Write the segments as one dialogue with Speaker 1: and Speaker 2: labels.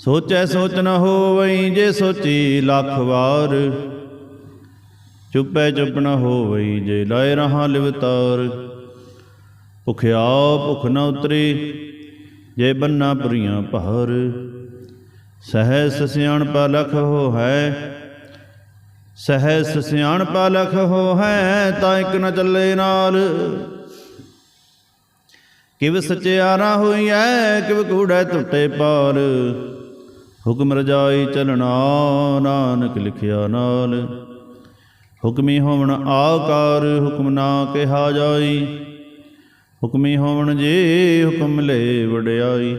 Speaker 1: ਸੋਚੈ ਸੋਚ ਨ ਹੋਵਈ ਜੇ ਸੋਚੀ ਲੱਖ ਵਾਰ। ਚੁੱਪੈ ਚੁੱਪ ਨ ਹੋਵਈ ਜੇ ਲਾਇ ਰਹਾ ਲਿਵਤਾਰ ਭੁਖਿਆ ਭੁਖ ਨ ਉਤਰੀ ਜੇ ਬੰਨਾ ਪੁਰੀਆਂ ਭਾਰ। ਸਹਿਸ ਸਿਆਣਪ ਲਖ ਹੋ ਹੈ, ਸਹਿਸ ਸਿਆਣਪ ਲਖ ਹੋ ਹੈ, ਤਾਂ ਇੱਕ ਨ ਚੱਲੇ ਨਾਲ। ਕਿਵ ਸਚਿਆਰਾ ਐ ਕਿਵ ਕੂੜੈ ਟੁੱਟੇ ਪਾਲ ਹੁਕਮ ਰਜਾਈ ਚਲਣਾ, ਨਾਨਕ ਲਿਖਿਆ ਨਾਲ। ਹੁਕਮੀ ਹੋਵਣ ਆਕਾਰ, ਹੁਕਮ ਨਾ ਕਿਹਾ ਜਾਈ। ਹੁਕਮੀ ਹੋਵਣ ਜੇ, ਹੁਕਮ ਲੈ ਵਡਿਆਈ।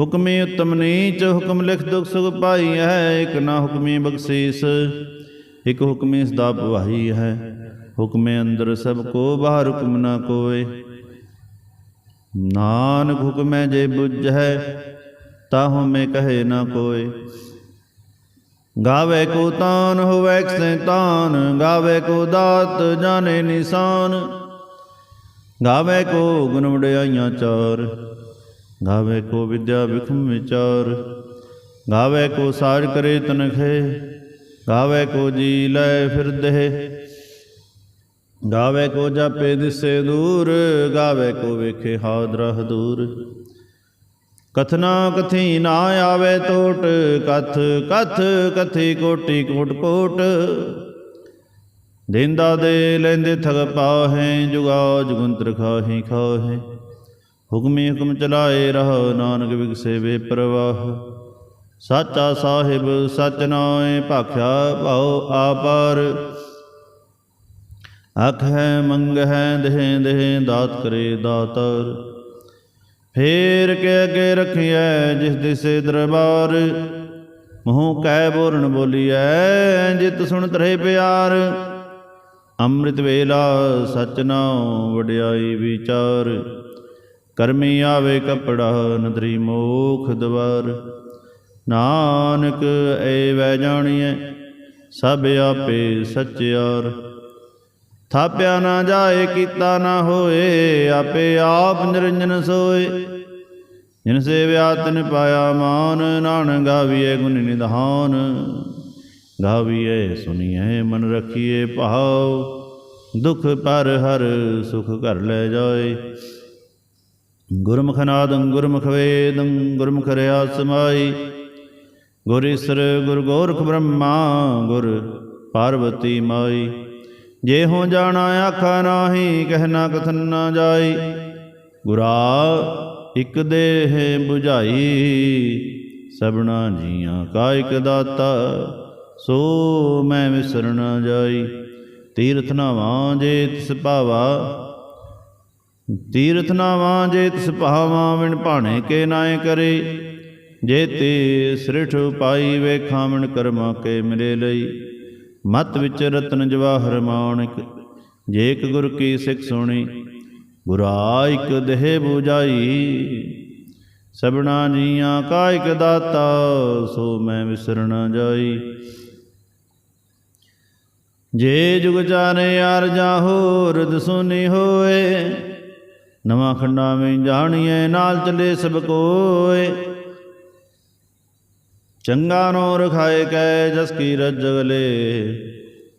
Speaker 1: ਹੁਕਮੀ ਉਤਮ ਨੀਚ, ਹੁਕਮ ਲਿਖ ਦੁਖ ਸੁਖ ਪਾਈ ਹੈ। ਇਕ ਨਾ ਹੁਕਮੀ ਬਖਸ਼ੀਸ, ਇਕ ਹੁਕਮੀ ਸਦਾ ਭਵਾਈ ਹੈ। ਹੁਕਮੇ ਅੰਦਰ ਸਭ ਕੋ ਬਾਹਰ ਹੁਕਮ ਨਾ ਕੋਏ ਨਾਨਕ ਹੁਕਮੈ ਜੇ ਬੁੱਝ ਹੈ ਤਾਹੂ ਮੈਂ ਕਹੇ ਨਾ ਕੋਏ। ਗਾਵੇ ਕੋ ਤਾਨ, ਹੋਵੇ ਸੈਤਾਨ, ਗਾਵੇ ਕੋ ਦਾਤ, ਜਾਣੇ ਨਿਸ਼ਾਨ। ਗਾਵੇ ਕੋ ਗੁਣ ਵਡਿਆਈਆਂ ਚਾਰ, ਗਾਵੇ ਕੋ ਵਿਦਿਆ ਵਿਖਮ ਵਿਚਾਰ। ਗਾਵੇ ਕੋ ਸਾਜ ਕਰੇ ਤਨਖੇ, ਗਾਵੇ ਕੋ ਜੀ ਲੈ ਫਿਰਦੇ ਗਾਵੇ ਕੋ ਜਾਪੇ ਦਿਸੇ ਦੂਰ, ਗਾਵੇ ਕੋ ਵੇਖੇ ਹਾਦਰਾ ਦੂਰ ਕਥਨਾ ਕਥੀ ਨਾ ਆਵੇ ਟੋਟ ਕਥ ਕਥ ਕਥੀ ਕੋਟੀ ਕੋਟ ਕੋਟ। ਦਿੰਦਾ ਦੇ ਲੈਂਦੇ ਠਗ ਪਾਹੇ ਜੁਗਾ ਜੁਗੰਤਰ ਖਾਹੀ ਖਾਹੇ। ਹੁਕਮੀ ਹੁਕਮ ਚਲਾਏ ਰਹ ਨਾਨਕ ਵਿਗਸੇ ਵੇ ਪ੍ਰਵਾਹ। ਸਾਚਾ ਸਾਹਿਬ ਸਚ ਨਾਏ ਭਾਖਿਆ ਭਾਉ ਆਪਾਰ। ਅਖ ਹੈ ਮੰਗ ਹੈ ਦੇਹ ਦੇਹ ਦਾਤ ਕਰੇ ਦਾਤਰ। ਫੇਰ ਕੇ ਅਗੇ ਰਖਿਐ ਜਿਸ ਦਿਸੇ ਦਰਬਾਰ। ਮੂੰਹ ਕਹਿ ਬੋਰਨ ਬੋਲੀਐ, ਜਿਤ ਸੁਣ ਤਰੇ ਪਿਆਰ। ਅੰਮ੍ਰਿਤ ਵੇਲਾ ਸਚ ਨਾਉ ਵਡਿਆਈ ਵਿਚਾਰ। ਕਰਮੀ ਆਵੇ ਕਪੜਾ ਨਦਰੀ ਮੋਖ ਦਵਾਰ। ਨਾਨਕ ਏ ਵੈ ਜਾਣੀਐ, ਸਭ ਆਪੇ ਸਚਿਆਰ। ਥਾਪਿਆ ਨਾ ਜਾਏ, ਕੀਤਾ ਨਾ ਹੋਏ, ਆਪੇ ਆਪ ਨਿਰੰਜਨ ਸੋਏ। ਜਿਨ ਸੇਵਿਆ ਤਿਨ ਪਾਇਆ ਮਾਨ ਨਾਨ ਗਾਵੀਏ ਗੁਣ ਨਿਧਾਨ। ਗਾਵੀਏ ਸੁਣੀਏ ਮਨ ਰਖੀਏ ਭਾਉ। ਦੁਖ ਪਰ ਹਰ ਸੁਖ ਘਰ ਲੈ ਜਾਏ। ਗੁਰਮੁਖ ਨਾਦੰ, ਗੁਰਮੁਖ ਵੇਦੰ, ਗੁਰਮੁਖ ਰਿਆ ਸਮਾਈ ਗੁਰ ਈਸਰ, ਗੁਰ ਗੋਰਖ ਬ੍ਰਹਮਾ, ਗੁਰ ਪਾਰਵਤੀ ਮਾਈ। ਜੇ ਹੋ ਜਾਣਾ ਆਖਾ ਨਾਹੀ ਕਹਿਣਾ ਕਥਨ ਨਾ ਜਾਈ। ਗੁਰਾ, ਇਕ ਦੇਹ 부ਝਾਈ ਸਭਨਾ ਜੀਆਂ ਕਾ ਇਕ ਦਾਤਾ, ਸੋ ਮੈਂ ਵਿਸਰਨਾ ਜਾਈ। ਤੀਰਥ ਨਾਵਾਂ ਜੇ ਤਿਸ ਭਾਵਾ, ਤੀਰਥ ਨਾਵਾਂ ਜੇ ਤਿਸ ਭਾਵਾ ਵਿਣ ਭਾਣੇ ਕੇ ਨਾਏ ਕਰੇ। ਜੇ ਤੇ ਸ੍ਰਿਠ ਪਾਈ ਵੇਖਾਂ ਵਿਣ ਕਰਮਾ ਕੇ ਮਿਲੇ ਲਈ। ਮਤ ਵਿੱਚ ਰਤਨ ਜਵਾਹਰ ਮਾਣਿਕ ਜੇਕ ਇੱਕ ਗੁਰ ਕੀ ਸਿੱਖ ਸੁਣੀ, ਗੁਰਾ ਇਕ ਦੇਹ 부ਜਾਈ ਸਭਨਾ ਜੀਆਂ ਕਾਇਕ ਦਾਤਾ, ਸੋ ਮੈਂ ਵਿਸਰ ਨਾ ਜਾਈ। ਜੇ ਜੁਗ ਚਾਰੇ ਯਾਰ ਜਾ ਹੋਰ ਦਸੁਨੀ ਹੋਏ, ਨਵਾਂ ਖੰਡਾ ਵਿੱਚ ਜਾਣੀਏ ਨਾਲ ਚਲੇ ਸਭ ਕੋਏ। ਚੰਗਾ ਨੋ ਰਖਾਏ ਕੈ ਜਸ ਕੀ ਰਜਗਲੇ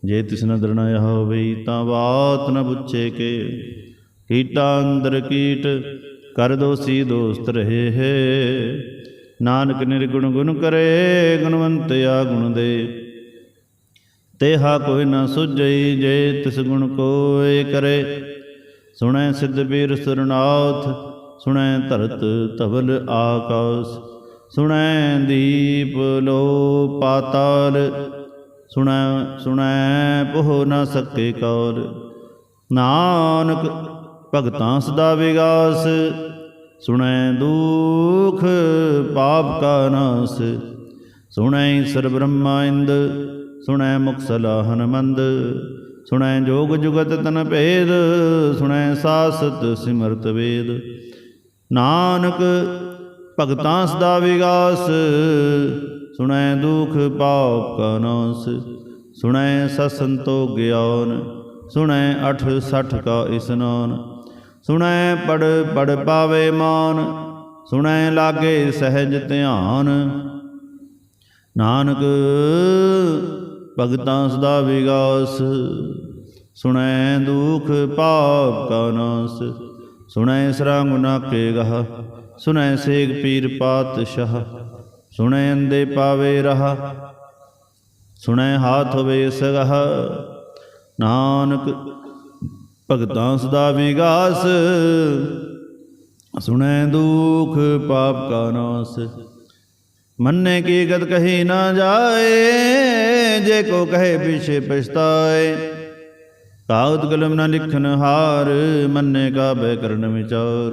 Speaker 1: ਜੇ ਤਿਸ ਨਦਰ ਨ ਹੋਵੇ ਤਾਂ ਬਾਤ ਨ ਪੁੱਛੇ ਕੇ। ਕੀਟਾ ਅੰਦਰ ਕੀਟ, ਕਰ ਦੋਸੀ ਦੋਸਤ ਰਹੇ ਹੈ। ਨਾਨਕ ਨਿਰਗੁਣ ਗੁਣ ਕਰੇ, ਗੁਣਵੰਤ ਆ ਗੁਣ ਦੇ। ਤੇਹਾ ਕੋਈ ਨਾ ਸੁਝਈ, ਜੇ ਤਿਸ ਗੁਣ ਕੋਏ ਕਰੇ। ਸੁਣੈ ਸਿੱਧ ਬੀਰ ਸੁਰਨਾਥ, ਸੁਣੈ ਧਰਤ ਧਵਲ ਆਕਾਸ। ਸੁਣੈ ਦੀਪ ਲੋ ਪਾਤਾਲ, ਸੁਣੈ ਸੁਣੈ ਪੋਹ ਨਾ ਸਕੇ ਕੌਲ ਨਾਨਕ ਭਗਤਾਂ ਸਦਾ ਵਿਗਾਸ, ਸੁਣੈ ਦੁਖ ਪਾਪ ਕਾ ਨਾਸ। ਸੁਣੈ ਸਰ ਬ੍ਰਹਮਾ ਇੰਦ, ਸੁਣੈ ਮੁਕਸਲਾ ਸਲਾਹਨ ਸੁਣੈ ਜੋਗ ਜੁਗਤ ਤਨ ਭੇਦ, ਸੁਣੈ ਸਾਸਤ ਸਿਮਰਤ ਵੇਦ। ਨਾਨਕ ਭਗਤਾਂ ਸਦਾ ਵਿਗਾਸ। ਸੁਣੈ ਦੁਖ ਪਾਪ ਕਾ ਨਾਸ। ਸੁਣੈ ਸਸੰਤੋ ਗਿਆਨ। ਸੁਣੈ ਅਠ ਸਠ ਕਾ ਇਸਨਾਨ। ਸੁਣੈ ਪੜ ਪੜ ਪਾਵੇ ਮਾਨ। ਸੁਣੈ ਲਾਗੇ ਸਹਿਜ ਧਿਆਨ। ਨਾਨਕ, ਭਗਤਾਂ ਸਦਾ ਵਿਗਾਸ। ਸੁਣੈ ਦੁਖ ਪਾਪ ਕਾ ਨਾਸ। ਸੁਣੈ ਸਰਾਂਗ ਨਾ ਕੇ ਗਹ। ਸੁਣੈ ਸੇਗ ਪੀਰ ਪਾਤਸ਼ਾਹ, ਸੁਣੈ ਅੰਦੇ ਪਾਵੇ ਰਹਾ, ਸੁਣੈ ਹਾਥ ਹੋਵੇ ਸਗਹ। ਨਾਨਕ ਭਗਤਾਂ ਸਦਾ ਵਿਗਾਸ, ਸੁਣੈ ਦੁਖ ਪਾਪ ਕਾ ਨਾਸ। ਮੰਨੇ ਕੀ ਗਤ ਕਹੀ ਨਾ ਜਾਏ, ਜੇ ਕੋ ਕਹੇ ਪਿਛੇ ਪਛਤਾਏ। ਕਾਗਦ ਕਲਮ ਨਾ ਲਿਖਨ ਹਾਰ, ਮੰਨੇ ਕਾ ਬੈ ਕਰਨ ਵਿਚਾਰ।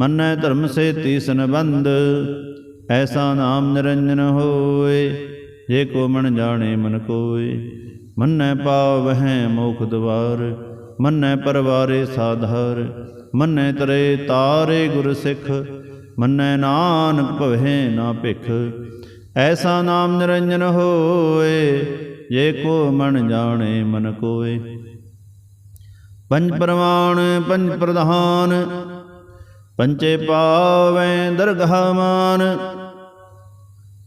Speaker 1: ਮੰਨੈ ਧਰਮ ਸੇ ਤੀਸਨ ਬੰਦ ਐਸਾ ਨਾਮ ਨਿਰੰਜਨ ਹੋਏ, ਜੇ ਕੋ ਮਨ ਜਾਣੇ ਮਨ ਕੋਏ। ਮੰਨੈ ਪਾਵਹਿ ਮੋਖ ਦਵਾਰ, ਮੰਨੈ ਪਰਵਾਰੇ ਸਾਧਾਰ, ਮੰਨੈ ਤਰੇ ਤਾਰੇ ਗੁਰ ਸਿੱਖ, ਮੰਨੈ ਨਾਨਕ ਭਵਹਿ ਨਾ ਭਿਖ। ਐਸਾ ਨਾਮ ਨਿਰੰਜਨ ਹੋਏ, ਜੇ ਕੋ ਮਨ ਜਾਣੇ ਮਨ ਕੋਏ। ਪੰਜ ਪ੍ਰਮਾਣ ਪੰਜ ਪ੍ਰਧਾਨ ਪੰਚੇ ਪਾਵੈ ਦਰਗਾਹ ਮਾਨ।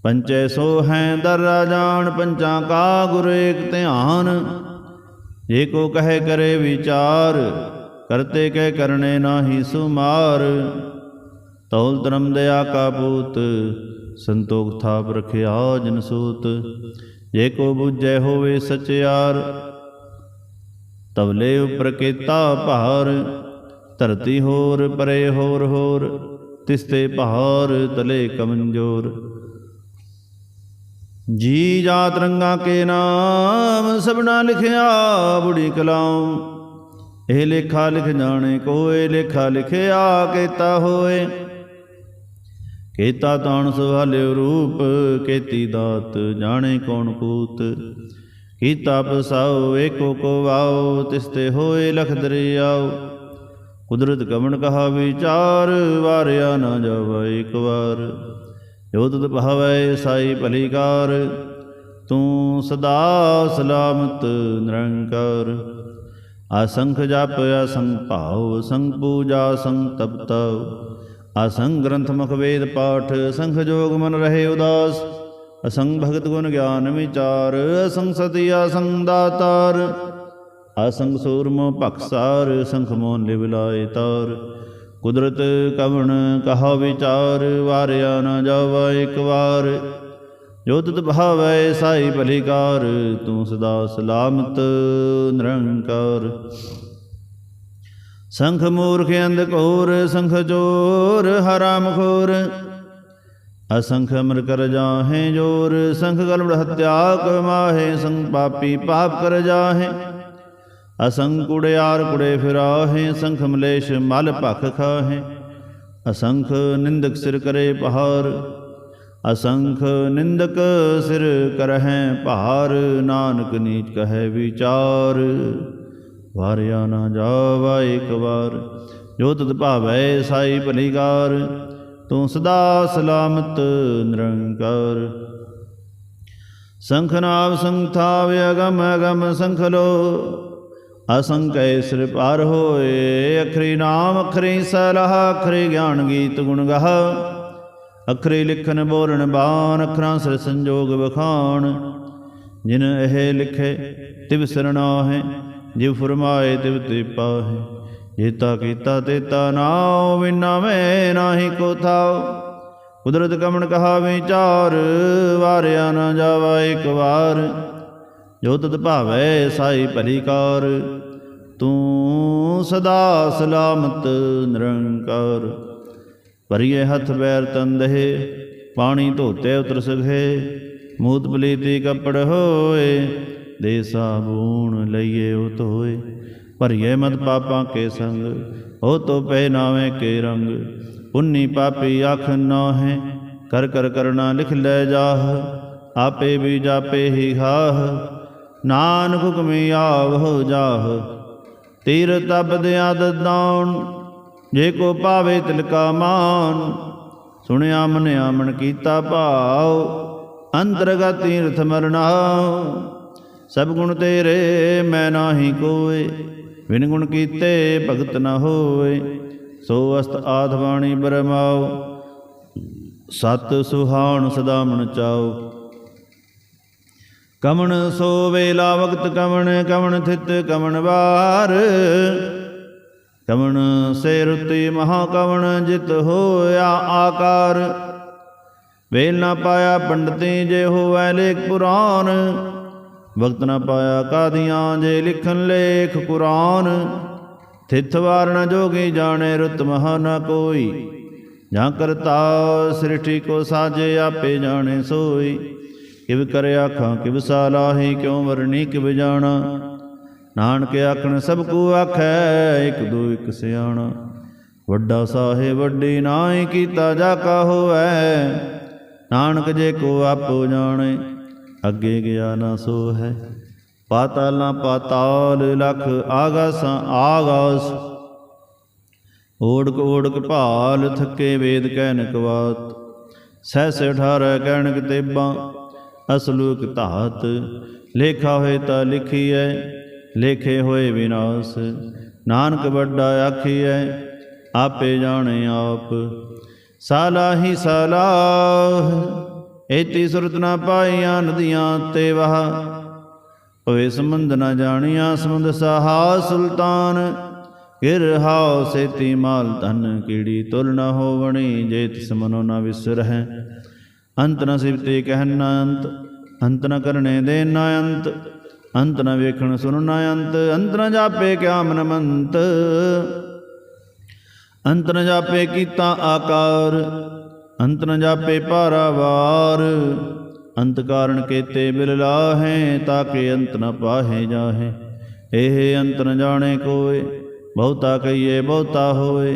Speaker 1: ਪੰਚੇ ਸੋਹੈ ਦਰ ਰਾਜਾਨ ਪੰਚਾਂ ਕਾ ਗੁਰ ਏਕ ਧਿਆਨ। ਜੇ ਕੋ ਕਹੇ ਕਰੇ ਵਿਚਾਰ, ਕਰਤੇ ਕਹਿ ਕਰਨੇ ਨਾਹੀ ਸੁਮਾਰ। ਤੌਲ ਧਰਮ ਦਇਆ ਕਾ ਪੂਤ, ਸੰਤੋਖ ਥਾਪ ਰਖਿਆ ਜਨ ਸੂਤ। ਜੇ ਕੋ ਬੁਝੈ ਹੋਵੇ ਸਚਿਆਰ, ਤਵਲੇ ਉਪਰ ਕੀਤਾ ਭਾਰ। ਧਰਤੀ ਹੋਰ, ਪਰੇ ਹੋਰ ਹੋਰ, ਤਿਸਤੇ ਪਹਾਰ ਤਲੇ ਕਮੰਜੋਰ। ਜੀ ਜਾਤ ਰੰਗਾ ਕੇ ਨਾਮ, ਸਭਨਾ ਲਿਖਿਆ ਬੁੜੀ ਕਲਾਮ ਇਹ ਲੇਖਾ ਲਿਖ ਜਾਣੇ ਕੋਏ, ਲੇਖਾ ਲਿਖਿਆ ਕੀਤਾ ਹੋਏ। ਕੀਤਾ ਤਾਣ ਸੁਹਾਲਿਓ ਰੂਪ, ਕੀਤੀ ਦਾਤ ਜਾਣੇ ਕੌਣ ਕੂਤ ਕੀਤਾ ਪਸਾਓ ਏਕੋ ਕੋ ਆਓ ਤਿਸਤੇ ਹੋਏ ਲਖ ਦਰਿਆਉ ਕੁਦਰਤ ਕਵਣ ਕਹਾ ਵਿਚਾਰ, ਵਾਰਿਆ ਨਾ ਜਾਵੇ ਇੱਕ ਵਾਰ। ਜੋ ਤੁਧ ਭਾਵੈ ਸਾਈ ਭਲੀਕਾਰ, ਤੂੰ ਸਦਾ ਸਲਾਮਤ ਨਿਰੰਕਾਰ। ਅਸੰਖ ਜਪ ਅਸੰਖ ਭਾਉ ਸੰਗ ਪੂਜਾ ਸੰਖ ਤਪਤਉ। ਅਸੰਖ ਗ੍ਰੰਥ ਮੁਖ ਵੇਦ ਪਾਠ ਸੰਖ ਜੋਗ ਮਨ ਰਹੇ ਉਦਾਸ। ਅਸੰਗ ਭਗਤ ਗੁਣ ਗਿਆਨ ਵਿਚਾਰ ਅਸੰਖ ਸਤੀ ਅਸੰਖ ਦਾਤਾਰ। ਅਸੰਖ ਸੂਰਮੋ ਭਖਸਾਰ ਸੰਖ ਮੋਨ ਲਿਵ ਲਾਏ ਤਾਰ। ਕੁਦਰਤ ਕਵਣ ਕਹਾ ਵਿਚਾਰ, ਵਾਰਿਆ ਨਾ ਜਾਵਾ ਇੱਕ ਵਾਰ। ਜੋ ਤੁਧ ਭਾਵੈ ਸਾਈ ਭਲੀਕਾਰ, ਤੂੰ ਸਦਾ ਸਲਾਮਤ ਨਿਰੰਕਾਰ। ਸੰਖ ਮੂਰਖ ਅੰਧ ਘੋਰ, ਸੰਖ ਚੋਰ ਹਰਾਮ ਖੋਰ ਅਸੰਖ ਅਮਰ ਕਰ ਜਾਹੇ ਜੋਰ, ਸੰਖ ਗਲਬੜ ਹਤਿਆ ਕਮਾਹੇ ਸੰਗ ਪਾਪੀ ਪਾਪ ਕਰ ਜਾਹੇ। ਅਸੰਖ ਆਰ ਕੁੜੇ ਫਿਰਾਹੇ, ਸੰਖ ਮਲੇਸ਼ ਮਲ ਭਖ ਖਾਹੇ। ਅਸੰਖ ਨਿੰਦਕ ਸਿਰ ਕਰੇ ਪਹਾਰ, ਅਸੰਖ ਨਿੰਦਕ ਸਿਰ ਕਰਹਿ ਭਾਰ। ਨਾਨਕ ਨੀਚ ਕਹੈ ਵਿਚਾਰ, ਵਾਰਿਆ ਨਾ ਜਾਵਾ ਇੱਕ ਵਾਰ। ਜੋ ਤਤ ਭਾਵੈ ਸਾਈ ਭਲੀਕਾਰ ਤੂੰ ਸਦਾ ਸਲਾਮਤ ਨਿਰੰਕਾਰ। ਸੰਖ ਨਾਮ ਸੰਥਾਵ ਅਗਮ ਅਗਮ ਸੰਖ ਲੋ ਅਸੰਕੈ ਸਿਰ ਪਾਰ ਹੋਏ, ਅਖਰੀ ਨਾਮ, ਅਖਰੀ ਸਲਾਹ, ਅਖਰੀ ਗਿਆਨ ਗੀਤ ਗੁਣ ਗਾਹ। ਅਖਰੀ ਲਿਖਨ ਬੋਲਣ ਬਾਣ, ਅਖਰਾਂ ਸਿਰ ਸੰਜੋਗ ਬਖਾਣ ਜਿਨ ਇਹ ਲਿਖੇ, ਤਿਵ ਸਰਣਾ ਹੈ ਜਿਵ ਫਰਮਾਏ, ਤਿਵ ਤੇ ਪਾਹੇ। ਜੇਤਾ ਕੀਤਾ ਤੇਤਾ ਨਾਉ, ਬਿਨਾ ਮੈਂ ਨਾਹੀ ਕੋ ਥਾਉ। ਕੁਦਰਤ ਕਮਣ ਕਹਾ ਵਿਚਾਰ ਵਾਰਿਆ ਨਾ ਜਾਵਾ ਇੱਕ ਵਾਰ। ਜੋ ਤਤ ਭਾਵੈ ਸਾਈ ਭਲੀ ਕਾਰ, ਤੂੰ ਸਦਾ ਸਲਾਮਤ ਨਿਰੰਕਾਰ। ਭਰੀਏ ਹੱਥ ਬੈਰ ਤੰਦਹੇ ਪਾਣੀ ਧੋਤੇ ਉਤਰ ਸਖੇ ਮੂਤ ਪਲੀਤੀ ਕੱਪੜ ਹੋਏ, ਦੇ ਸਾਬੂਣ ਲਈਏ ਉਹ ਧੋਏ। ਭਰੀਏ ਮਤ ਪਾਪਾਂ ਕੇ ਸੰਗ ਉਹ ਤੋ ਪਹਿਨਾਵੇ ਕੇ ਰੰਗ। ਪੁੰਨੀ ਪਾਪੀ ਆਖ ਨਾ ਹੈ ਕਰ ਕਰ ਕਰਨਾ ਲਿਖ ਲੈ ਜਾਹ, ਆਪੇ ਵੀ ਜਾਪੇ ਹੀ ਖਾਹ ਨਾਨਕ ਹੁਕਮੀ ਆਵਹੁ ਜਾਹ ਤੀਰ ਤਬਦ ਆਦਤ ਦਾਉਣ, ਜੇ ਕੋ ਪਾਵੇ ਤਿਲਕਾ ਮਾਨ ਸੁਣਿਆ ਮਨ ਆਮਣ ਕੀਤਾ ਭਾਉ, ਅੰਤਰਗਤ ਤੀਰਥ ਮਰਨਾਉ। ਸਭ ਗੁਣ ਤੇਰੇ, ਮੈਂ ਨਾਹੀ ਕੋਏ ਵਿਨ ਗੁਣ ਕੀਤੇ ਭਗਤ ਨ ਹੋਏ, ਸੋ ਅਸਤ ਆਧ ਬਾਣੀ ਬਰਮਾਉ, ਸਤ ਸੁਹਾਣ ਸਦਾ ਮਨ ਚਾਉ। ਕਮਣ ਸੋ ਵੇਲਾ ਵਕਤ ਕਮਣ ਕਮਣ ਥਿਤ ਕਮਣ ਵਾਰ। ਕਮਣ ਸੇ ਰੁਤੀ ਮਹਾ ਕਮਣ ਜਿਤ ਹੋਇਆ ਆਕਾਰ। ਵੇਲ ਨਾ ਪਾਇਆ ਪੰਡਤੀ ਜੇ ਹੋਵੈ ਲੇਖ ਪੁਰਾਨ। ਵਕਤ ਨਾ ਪਾਇਆ ਕਾਦੀਆਂ ਜੇ ਲਿਖਨ ਲੇਖ ਕੁਰਾਨ। ਥਿਤ ਵਾਰਨ ਜੋਗੀ ਜਾਣੇ ਰੁਤ ਮਹਾ ਨਾ ਕੋਈ। ਜਾਂ ਕਰਤਾ ਸ੍ਰਿਸ਼ਟੀ ਕੋ ਸਾਜੇ ਆਪੇ ਜਾਣੇ ਸੋਈ। ਕਿਵ ਕਰੇ ਆਖਾਂ, ਕਿਵ ਸਾਲਾਹੀ, ਕਿਉ ਵਰਣੀ, ਕਿਵ ਜਾਣਾ? ਨਾਨਕ ਆਖਣ, ਸਭ ਕੋ ਆਖੈ, ਇਕ ਦੋ, ਇਕ ਸਿਆਣਾ। ਵੱਡਾ ਸਾਹਿਬ, ਵੱਡੀ ਨਾਹੀ ਕੀਤਾ, ਜਾ ਕਾ ਹੋਵੈ? ਨਾਨਕ ਜੇ ਕੋ ਆਪੋ ਜਾਣੇ, ਅੱਗੇ ਗਿਆ ਨਾ ਸੋ ਹੈ ਪਾਤਾਲਾਂ ਪਾਤਾਲ, ਲਖ ਆਗਾਸਾਂ, ਆਗਾਸ। ਓੜਕ ਓੜਕ ਭਾਲ, ਥੱਕੇ ਵੇਦ ਕਹਿਨਕ ਵਾਤ ਸਹਿਸ ਅਠਾਰਹ ਕਹਿਣਕ ਤੇਬਾਂ। ਅਸਲੂਕ ਧਾਤ, ਲੇਖਾ ਹੋਏ ਤਾਂ ਲਿਖੀਐ, ਲੇਖੇ ਹੋਏ ਵਿਨਾਸ਼, ਨਾਨਕ ਵੱਡਾ ਆਖੀਐ, ਆਪੇ ਜਾਣੇ ਆਪ। ਸਾਲਾਹੀ ਸਾਲਾਹ ਏਤੀ ਸੁਰਤ ਨਾ ਪਾਈਆਂ ਨਦੀਆਂ ਤੇ ਵਹਾ। ਹੋਏ ਸੰਬੰਧ ਨਾ ਜਾਣੀਆਂ ਸਮੁੰਦ ਸਹਾ ਸੁਲਤਾਨ ਗਿਰਹਾਉ ਸੇਤੀ ਮਾਲ ਧਨ, ਕੀੜੀ ਤੁਲ ਨ ਹੋਵਣੀ ਜੇਤ ਸਮਨੋ ਨਾ ਨ ਵਿਸਰਹਿ। ਅੰਤ ਨ ਸਿਵਤੇ ਕਹਿਨ ਨ ਅੰਤ ਅੰਤ ਨ ਕਰਨੇ ਦੇ ਨ ਅੰਤ ਅੰਤ ਨ ਵੇਖਣ ਸੁਣ ਨਾ ਅੰਤ ਅੰਤ ਨ ਜਾਪੇ ਕਿਆ ਮਨ ਮੰਤ ਅੰਤ ਨ ਜਾਪੇ ਕੀਤਾ ਆਕਾਰ, ਅੰਤ ਨ ਜਾਪੇ ਪਾਰਾਵਾਰ ਅੰਤ ਕਾਰਨ ਕੇਤੇ ਬਿਲ ਲਾਹੇ ਤਾਕੇ ਅੰਤ ਨ ਪਾਹੇ ਜਾਹੇ। ਇਹ ਅੰਤ ਨ ਜਾਣੇ ਕੋਏ, ਬਹੁਤਾ ਕਹੀਏ ਬਹੁਤਾ ਹੋਏ।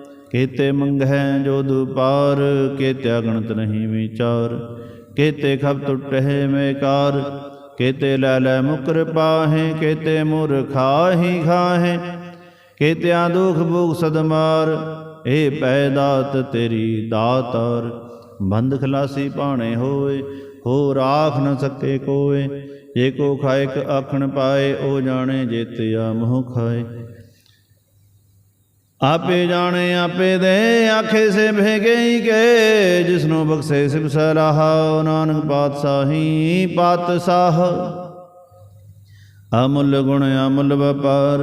Speaker 1: ਕੇਤੇ ਮੰਗਹਿ ਜੋ ਦੁਪਾਰ, ਕੇਤੇ ਅਗਣਤ ਨਹੀਂ ਵਿਚਾਰ, ਕੇਤੇ ਖਬ ਟੁੱਟਹਿ ਮੇਕਾਰ, ਕੇਤੇ ਲੈ ਲੈ ਮੁਕਰ ਪਾਹੇ, ਕੇਤੇ ਮੁਰ ਖਾਹੀ ਖਾਹੇ, ਕੇਤਿਆਂ ਦੁਖ ਭੁਖ ਸਦਮਾਰ ਇਹ ਪੈਦਾਤ ਤੇਰੀ ਦਾਤਾਰ। ਬੰਦ ਖਲਾਸੀ ਪਾਣੇ ਹੋਏ ਹੋ ਰਾਖ ਨ ਸਕੇ ਕੋਏ, ਜੇ ਕੋ ਖਾਇਕ ਆਖਣ ਪਾਏ, ਉਹ ਜਾਣੇ ਜੇਤਿਆ ਮੋਹ ਖਾਏ। ਆਪੇ ਜਾਣੇ, ਆਪੇ ਦੇ ਆਖੇ ਸੇ ਭੇਗਈ ਕੇ, ਜਿਸਨੂੰ ਬਖਸ਼ੇ ਸਿਬ ਸਲਾਹ, ਨਾਨਕ ਪਾਤਸ਼ਾਹੀ ਪਾਤਸ਼ਾਹ। ਅਮੁੱਲ ਗੁਣ, ਅਮੁੱਲ ਵਪਾਰ,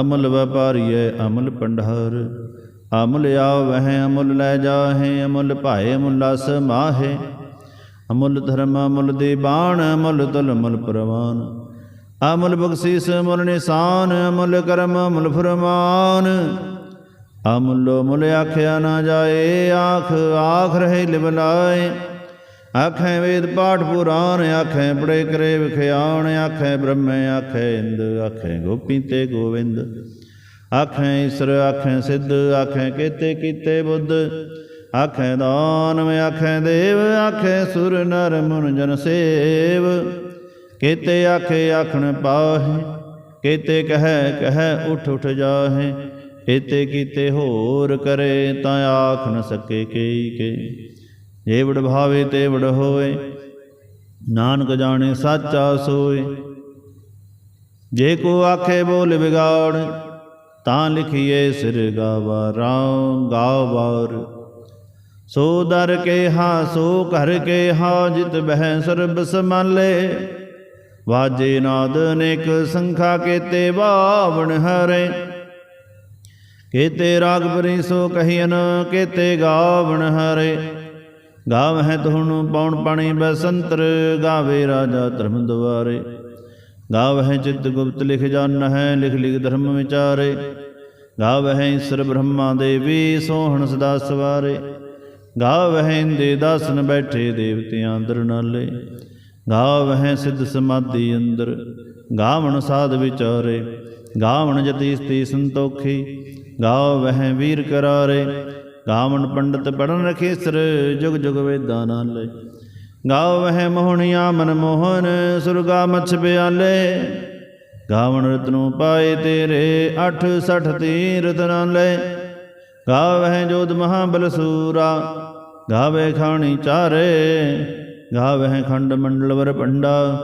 Speaker 1: ਅਮੁੱਲ ਵਪਾਰੀਏ ਅਮੁੱਲ ਪੰਡਾਰ ਅਮੁੱਲ ਆਵਹਿ, ਅਮੁੱਲ ਲੈ ਜਾਹੇ, ਅਮੁੱਲ ਭਾਏ, ਅਮੁੱਲਾ ਸਮਾਹੇ ਅਮੁੱਲ ਧਰਮ, ਅਮੁੱਲ ਦੀ ਬਾਣ, ਅਮੁੱਲ ਤੁਲ, ਅਮੁੱਲ ਪ੍ਰਵਾਨ। ਅਮੁੱਲ ਬਖਸ਼ੀਸ ਅਮੁੱਲ ਨਿਸ਼ਾਨ, ਅਮੁੱਲ ਕਰਮ, ਅਮਲ ਫਰਮਾਨ। ਅਮੁੱਲੋ ਮੁੱਲ ਆਖਿਆ ਨਾ ਜਾਏ, ਆਖ ਆਖ ਰਹੇ ਲਿਵਲਾਏ ਆਖੇ ਵੇਦ ਪਾਠ ਪੁਰਾਣ ਆਖੇ ਪੜੇ ਕਰੇ ਵਿਖਿਆਣ ਆਖੇ ਬ੍ਰਹਮੇ, ਆਖੇ ਇੰਦ, ਆਖੇ ਗੋਪੀ ਤੇ ਗੋਵਿੰਦ। ਆਖੇ ਈਸ਼ਰ, ਆਖੇ ਸਿੱਧ, ਆਖੇ ਕੀਤੇ ਕੀਤੇ ਬੁੱਧ। ਆਖੇ ਦਾਨਵ, ਆਖੇ ਦੇਵ, ਆਖੇ ਸੁਰ ਨਰ ਮੁਨ ਜਨ ਸੇਵ। ਕੇਤੇ ਆਖੇ ਆਖਣ ਪਾਹੇ, ਕੇਤੇ ਕਹੈ ਕਹੈ ਉਠ ਉਠ ਜਾਹੇ ਏਤੇ ਕੀਤੇ ਹੋਰ ਕਰੇ ਤਾਂ ਆਖ ਨ ਸਕੇ ਕੇਈ ਕੇ ਜੇ ਵਡ ਭਾਵੇ ਤੇ ਵੜ ਹੋਏ ਨਾਨਕ ਜਾਣੇ ਸਾਚਾ ਸੋਏ। ਜੇ ਕੋ ਆਖੇ ਬੋਲ ਵਿਗਾੜ, ਤਾਂ ਲਿਖੀਏ ਸਿਰ ਗਾਵਾ ਰਾਮ ਗਾਵਾਰ। ਸੋ ਦਰ ਕੇ ਹਾ, ਸੋ ਘਰ ਕੇ ਹਾ, ਜਿਤ ਬਹਿ ਸਰਬ ਸਮਾਲੇ ਵਾਜੇ ਨਾਦ ਅਨੇਕ ਸੰਖਾ ਕੇਤੇ ਬਾਵਣ ਹਰੇ। ਕੇਤੇ ਰਾਗ ਬਰੀ ਸੋ ਕਹੀਨ ਕੇਤੇ ਗਾਵਣ ਹਰੇ। ਗਾਵਹਿ ਤੁਹਾਨੂੰ ਪੌਣ ਪਾਣੀ ਬਸੰਤਰ, ਗਾਵੇ ਰਾਜਾ ਧਰਮ ਦੁਆਰੇ ਗਾਵਹਿ ਚਿਤ ਗੁਪਤ ਲਿਖ ਜਾਨ ਹੈ ਲਿਖ ਲਿਖ ਧਰਮ ਵਿਚਾਰੇ। ਗਾਵਹਿ ਈਸ਼ਰ ਬ੍ਰਹਮਾ ਦੇਵੀ, ਸੋਹਣ ਸਦਾ ਸਵਾਰੇ। ਗਾਵਹਿ ਇੰਦੇ ਦਾਸਨ ਬੈਠੇ ਦੇਵਤਿਆਂ ਅੰਦਰ ਨਾਲੇ। ਗਾਵਹਿ ਸਿੱਧ ਸਮਾਧੀ ਅੰਦਰ। ਗਾਵਣ ਸਾਧ ਵਿਚਾਰੇ, ਗਾਵਣ ਜਤੀ ਸਤੀ ਸੰਤੋਖੀ ਗਾਵਹਿ ਵੀਰ ਕਰਾਰੇ। ਗਾਵਣ ਪੰਡਤ ਪੜਨ ਰਖੇਸਰ ਜੁਗ ਜੁਗ ਵੇਦਾਂ ਨਾਲੇ। ਗਾਵਹਿ ਮੋਹਣੀਆਂ ਮਨ ਮੋਹਨ, ਸੁਰਗਾ ਮਛ ਬਿਆਲੇ ਗਾਵਣ ਰਤਨੋਂ ਪਾਏ ਤੇਰੇ 68 ਤੀਰਤ ਨਾਲੇ। ਗਾਵਹਿ ਜੋਧ ਮਹਾਬਲ ਸੂਰਾ ਗਾਵੇ ਖਾਣੀ ਚਾਰੇ। ਗਾਵਹਿ ਖੰਡ ਮੰਡਲ ਵਰ ਪੰਡਾ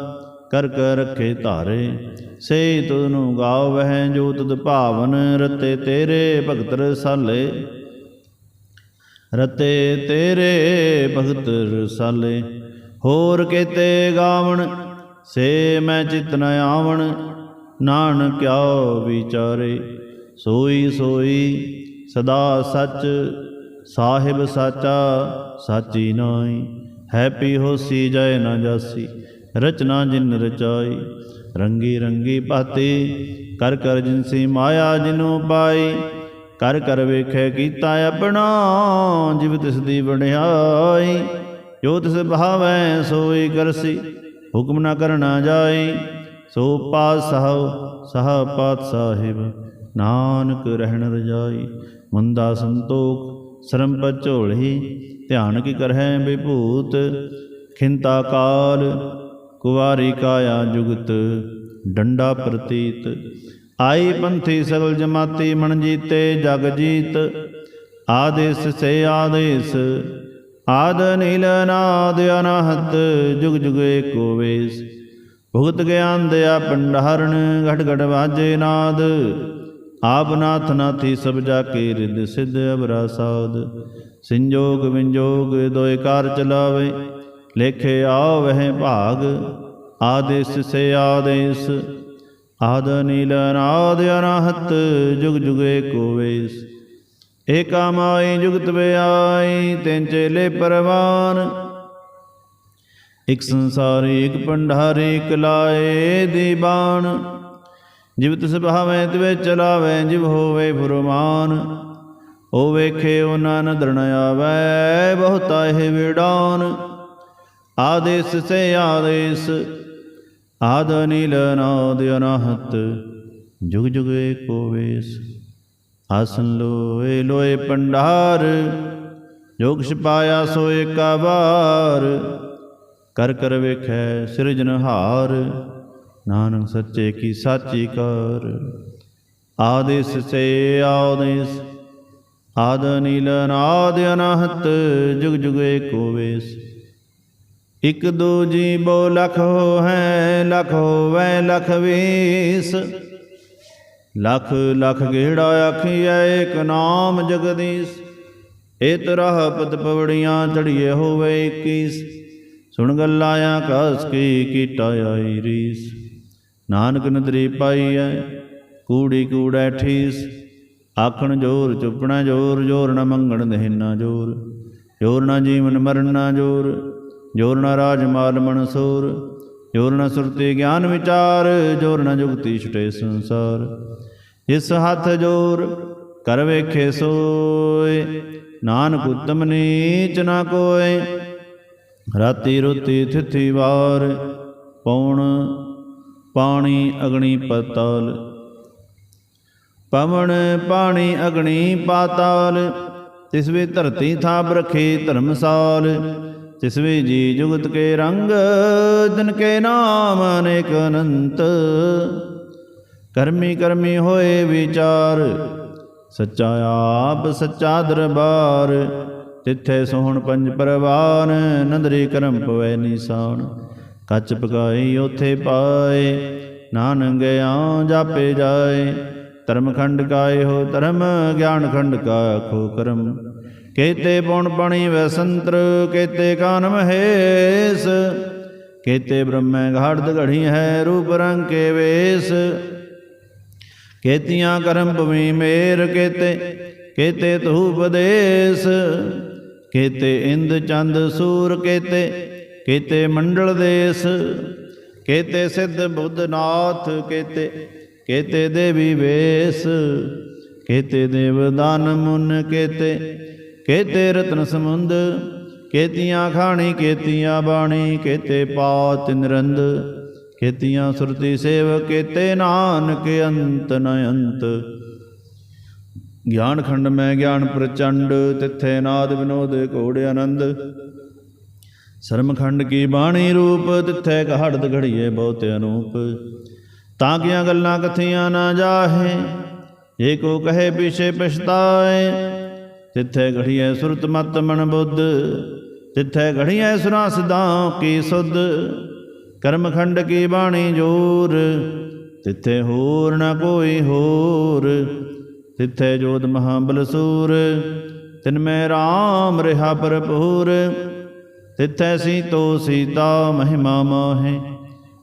Speaker 1: ਕਰ ਕਰ ਰੱਖੇ ਧਾਰੇ। ਸੇ ਤੁਧਨੂੰ ਗਾਵਹਿ ਜੋ ਤੁਧ ਭਾਵਨ, ਰਤੇ ਤੇਰੇ ਭਗਤ ਰਸਾਲੇ। ਰਤੇ ਤੇਰੇ ਭਗਤ ਰਸਾਲੇ। ਹੋਰ ਕੇਤੇ ਗਾਵਣ, ਸੇ ਮੈਂ ਚਿਤ ਨ ਆਵਣ। ਨਾਨਕ ਕਿਆ ਵਿਚਾਰੇ, ਸੋਈ ਸੋਈ ਸਦਾ ਸੱਚ, ਸਾਹਿਬ ਸਾਚਾ, ਸਾਚੀ ਨਾਈ ਹੈਪੀ ਹੋਸੀ ਜੈ ਨਾ ਜਾਸੀ, ਰਚਨਾ ਜਿਨ ਰਚਾਈ, ਰੰਗੀ ਰੰਗੀ ਭਾਤੀ ਕਰ ਕਰ ਜਿਨਸੀ ਮਾਇਆ ਜਿਨੂ ਪਾਈ, ਕਰ ਕਰ ਵੇਖੇ ਕੀਤਾ ਆਪਣਾ, ਜਿਵ ਤਿਸ ਦੀ ਵਡਿਆਈ, ਜੋ ਤਿਸ ਭਾਵੈ ਸੋਈ ਕਰਸੀ, ਹੁਕਮ ਨਾ ਕਰਨਾ ਜਾਈ, ਸੋ ਪਾਤਸ਼ਾਹ ਸਹਉ ਸਹ ਪਾਤ ਸਾਹਿਬ, ਨਾਨਕ ਰਹਿਣ ਰਜਾਈ, ਮੰਦਾ ਸੰਤੋਖ, ਸ਼ਰਮ ਪਚੋਲੀ ਧਿਆਨ ਕੀ ਕਰਹਿ ਵਿਭੂਤ, ਖਿੰਤਾ ਕਾਲ, ਕੁਵਾਰੀ ਕਾਇਆ ਜੁਗਤ, ਡੰਡਾ ਪ੍ਰਤੀਤ। ਆਈ ਪੰਥੀ ਸਗਲ ਜਮਾਤੀ ਮਨ ਜੀਤੇ ਜਗ ਜੀਤ, ਆਦੇਸ ਸੇ ਆਦੇਸ, ਆਦ ਨੀਲ ਨਾਦ ਅਨਹਤ, ਜੁਗ ਜੁਗ ਏਕੋ ਵੇਸ। ਭੁਗਤ ਗਿਆਨ ਦਿਆ ਪੰਡਹਰਣ ਘਟ ਘਟ ਵਾਜੇ ਨਾਦ। ਆਪ ਨਾਥ ਨਾਥੀ ਸਭ ਜਾ ਕੇ ਰਿਦ ਸਿਧ ਅਬਰਾ ਸਾਧ ਸੰਜੋਗ ਵਿੰਜੋਗ ਦੋਇ ਕਾਰ ਚਲਾਵੇ, ਲੇਖੇ ਆਵਹਿ ਭਾਗ, ਆਦੇਸ ਸੇ ਆਦੇਸ, ਆਦ ਨੀਲ ਨਾਦ ਅਨਹਤ ਜੁਗ ਜੁਗੇ ਏਕੋ ਵੇਸ। ਏਕਾ ਮਾਈ ਜੁਗਤ ਵਿਆਈ, ਤਿੰਨ ਚੇਲੇ ਪਰਵਾਨ। ਇਕ ਸੰਸਾਰੀ ਇਕ ਪੰਡਾਰੀ ਇਕ ਲਾਏ ਦੀਬਾਨ। ਜਿਵ ਤਿਸ ਭਾਵੇਂ ਤਿਵੇ ਚਲਾਵੇ, ਜਿਵ ਹੋਵੇ ਫੁਰਮਾਨ। ਉਹ ਵੇਖੇ ਉਹਨਾਂ ਨ ਦਰਣ ਆਵੈ, ਬਹੁਤਾ ਇਹ ਵਿਡਾਨ ਆਦੇਸ ਸੇ ਆਦੇਸ, ਆਦ ਨੀਲ ਨਾਦ ਅਨਹਤ, ਜੁਗ ਜੁਗ ਏਕੋ ਵੇਸ ਆਸਨ ਲੋਏ ਲੋਏ ਪੰਡਾਰ, ਜੋਗ ਛਪਾਇਆ ਸੋ ਏਕਾ ਵਾਰ ਕਰ ਕਰ ਵੇਖੈ ਸਿਰਜਨਹਾਰ ਨਾਨਕ ਸੱਚੇ ਕੀ ਸਾਚੀ ਕਰ। ਆਦੇਸ ਸੇ ਆਦੇਸ ਆਦ ਨੀਲ ਨਾਦ ਅਨਹਤ, ਜੁਗ ਜੁਗ ਏਕੋ ਵੇਸ। ਇਕ ਦੋ ਜੀ ਬੋ ਲਖ ਹੋ ਹੈ ਲਖ ਹੋਵੈ, ਲਖ ਵੀਸ। ਲਖ ਲਖ ਗੇੜਾ ਆਖੀਐ, ਏਕ ਨਾਮ ਜਗਦੀਸ਼। ਏ ਤਰਹ ਪਦ ਪਵੜੀਆਂ ਚੜੀਏ ਹੋਵੇ 21 ਸੁਣ ਗੱਲਾਂ ਆਕਾਸ ਕੀ ਕੀਟਾ ਆਈ ਰੀਸ। ਨਾਨਕ ਨਦਰੀ ਪਾਈਐ, ਕੂੜੀ ਕੂੜੈ ਠੀਸ। ਆਖਣ ਜੋਰ, ਚੁੱਪਣਾ ਜੋਰ ਜੋਰ ਨਾ ਮੰਗਣ ਦੇਨਾ ਜੋਰ। ਜੋਰ ਨਾ ਜੀਵਨ ਮਰਨ ਨਾ ਜੋਰ। ਜੋਰ ਨਾ ਰਾਜ ਮਾਲ ਮਨਸੂਰ ਜੋਰ ਨਾ ਸੁਰਤੀ ਗਿਆਨ ਵਿਚਾਰ। ਜੋਰ ਨਾ ਜੁਗਤੀ ਛਟੇ ਸੰਸਾਰ। ਇਸ ਹੱਥ ਜੋਰ, ਕਰ ਵੇਖੇ ਸੋਏ। ਨਾਨਕ ਉਤਮ ਨੀਚ ਨਾ ਕੋਏ। ਰਾਤੀ ਰੋਤੀ ਥਿਥੀ ਵਾਰ। ਪੌਣ, ਪਾਣੀ ਅਗਣੀ ਪਤਾਲ। ਪਵਨ ਪਾਣੀ ਅਗਣੀ ਪਾਤਾਲ ਤਿਸ ਵੇ ਧਰਤੀ ਥਾਪ ਰਖੇ ਧਰਮਸਾਲ ਤਿਸ ਵੇ ਜੀ ਜੁਗਤ ਕੇ ਰੰਗ, ਜਨ ਕੇ ਨਾਮ ਅਨੇਕ ਅਨੰਤ। ਕਰਮੀ ਕਰਮੀ ਹੋਏ ਵਿਚਾਰ, ਸੱਚਾ ਆਪ ਸੱਚਾ ਦਰਬਾਰ ਤਿੱਥੇ ਸੋਹਣ ਪੰਜ ਪਰਵਾਨ, ਨੰਦਰੀ ਕਰਮ ਪਵੈ ਨਿਸਾਨ। ਕੱਚ ਪਕਾਈ ਉਥੇ ਪਾਏ ਨਾਨਕ ਗਿਆ ਜਾਪੇ ਜਾਏ ਧਰਮ ਖੰਡ ਕਾਏ ਹੋ ਧਰਮ ਗਿਆਨ ਖੰਡ ਕਾ ਆਖੋ ਕਰਮ। ਕੇਤੇ ਪੁਣ ਪਣੀ ਵਸੰਤਰ ਕੇਤੇ ਕਾਨ ਮਹੇਸ਼। ਕੇਤੇ ਬ੍ਰਹਮੈ ਘਾੜਦ ਘੜੀ ਹੈ ਰੂਪ ਰੰਗ ਕੇ ਵੇਸ। ਕੇਤੀਆਂ ਕਰਮ ਭਵੀ ਮੇਰ ਕੇਤੇ ਕੇਤੇ ਤੂ ਉਪਦੇਸ। ਕੇਤੇ ਇੰਦ ਚੰਦ ਸੂਰ ਕੇਤੇ ਕੇਤੇ ਮੰਡਲ ਦੇਸ। ਕੇਤੇ ਸਿੱਧ ਬੁੱਧ ਨਾਥ ਕੇਤੇ ਕੇਤੇ ਦੇਵੀ ਵੇਸ ਕੇਤੇ ਦੇਵਦਾਨ ਮੁਨ ਕੇਤੇ ਕੇਤੇ ਰਤਨ ਸਮੁੰਦ, ਕੇਤੀਆਂ ਖਾਣੀ, ਕੇਤੀਆਂ ਬਾਣੀ, ਕੇਤੇ ਪਾਤ ਨਿਰੰਦ, ਕੇਤੀਆਂ ਸੁਰਤੀ ਸੇਵ ਕੇਤੇ ਨਾਨਕ ਅੰਤ ਨ ਅੰਤ। ਗਿਆਨ ਖੰਡ ਮੈਂ ਗਿਆਨ ਪ੍ਰਚੰਡ, ਤਿੱਥੇ ਨਾਦ ਵਿਨੋਦ ਘੋੜ ਆਨੰਦ। ਸ਼ਰਮ ਖੰਡ ਕੀ ਬਾਣੀ ਰੂਪ, ਤਿੱਥੇ ਕਹੜਦ ਘੜੀਏ ਬਹੁਤ ਅਨੂਪ। ਤਾਂ ਕੀਆਂ ਗੱਲਾਂ ਕਥੀਆਂ ਨਾ ਜਾਹੇ? ਏ ਕੋ ਕਹੇ ਪਿਛੇ ਪਛਤਾਏ। ਤਿੱਥੇ ਘੜੀਏ ਸੁਰਤ ਮਤ ਮਨ ਬੁੱਧ। ਤਿੱਥੇ ਘੜੀਏ ਸੁਨਾ ਸਿਦਾਂ ਕੀ ਸੁਧ। ਕਰਮ ਖੰਡ ਕੀ ਬਾਣੀ ਜੋਰ। ਤਿੱਥੇ ਹੋਰ ਨਾ ਕੋਈ ਹੋਰ। ਤਿੱਥੇ ਜੋਤ ਮਹਾਬਲ ਸੂਰ ਤਿਨ ਮੈਂ RAM ਰਿਹਾ ਭਰਪੂਰ। ਤਿੱਥੈ ਸੀਤੋ ਸੀਤਾ ਮਹਿਮਾ ਮਾਹੇ।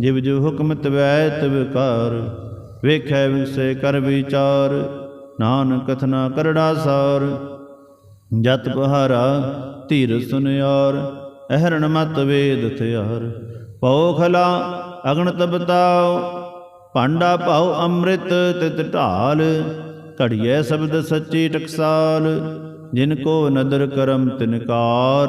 Speaker 1: ਜਿਵ ਜੋ ਹੁਕਮ ਤਵੈ ਤਵਕਾਰ ਵੇਖੈ ਵਿਸੇ ਕਰ ਵਿਚਾਰ, ਨਾਨਕ ਕਥਨਾ ਕਰੜਾ ਸਾਰ। ਜਤ ਪਹਾਰਾ ਧੀਰ ਸੁਨਿਆਰ, ਅਹਰਣ ਮਤ ਵੇਦ ਥਿਆਰ ਪਉ ਖਲਾ ਅਗਣ ਤਬਤਾਉ ਭਾਂਡਾ ਭਾਉ ਅੰਮ੍ਰਿਤ ਤਿਤ ਢਾਲ। ਘੜੀਐ ਸ਼ਬਦ ਸੱਚੀ ਟਕਸਾਲ, ਜਿਨ ਕੋ ਨਦਰ ਕਰਮ ਤਿਨਕਾਰ